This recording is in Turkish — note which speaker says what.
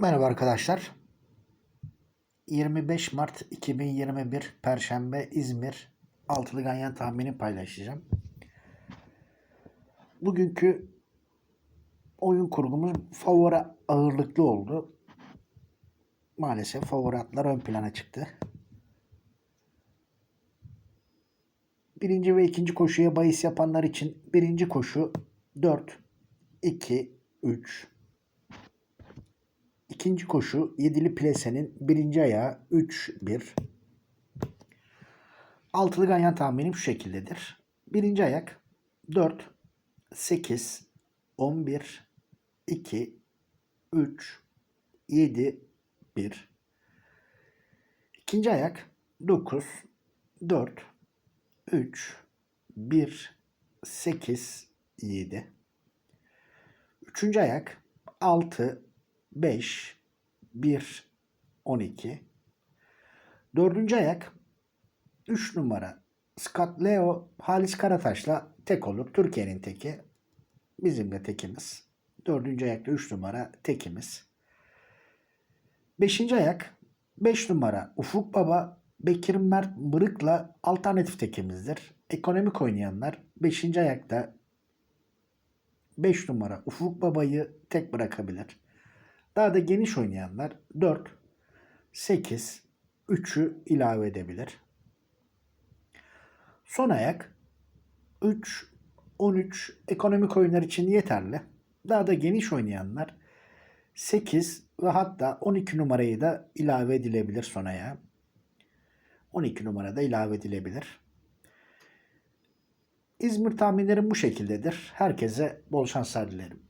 Speaker 1: Merhaba arkadaşlar. 25 Mart 2021 Perşembe İzmir altılı ganyan tahmini paylaşacağım. Bugünkü oyun kurgumuz favori ağırlıklı oldu. Maalesef favori atlar ön plana çıktı. Birinci ve ikinci koşuya bahis yapanlar için birinci koşu 4, 2, 3, İkinci koşu yedili plesenin birinci ayağı 3-1. Altılı ganyan tahminim şu şekildedir. Birinci ayak 4, 8, 11, 2, 3, 7, 1. İkinci ayak 9, 4, 3, 1, 8, 7. Üçüncü ayak 6, 5, 1, 12. Dördüncü ayak 3 numara Scott Leo Halis Karataş'la tek olur. Türkiye'nin teki. Bizim de tekimiz. Dördüncü ayakta 3 numara tekimiz. Beşinci ayak 5 numara Ufuk Baba Bekir Mert Mırık'la alternatif tekimizdir. Ekonomik oynayanlar 5. ayakta 5 numara Ufuk Baba'yı tek bırakabilir. Daha da geniş oynayanlar 4, 8, 3'ü ilave edebilir. Son ayak 3, 13 ekonomik oyunlar için yeterli. Daha da geniş oynayanlar 8 ve hatta 12 numarayı da ilave edilebilir son ayağa. 12 numara da ilave edilebilir. İzmir tahminlerim bu şekildedir. Herkese bol şanslar dilerim.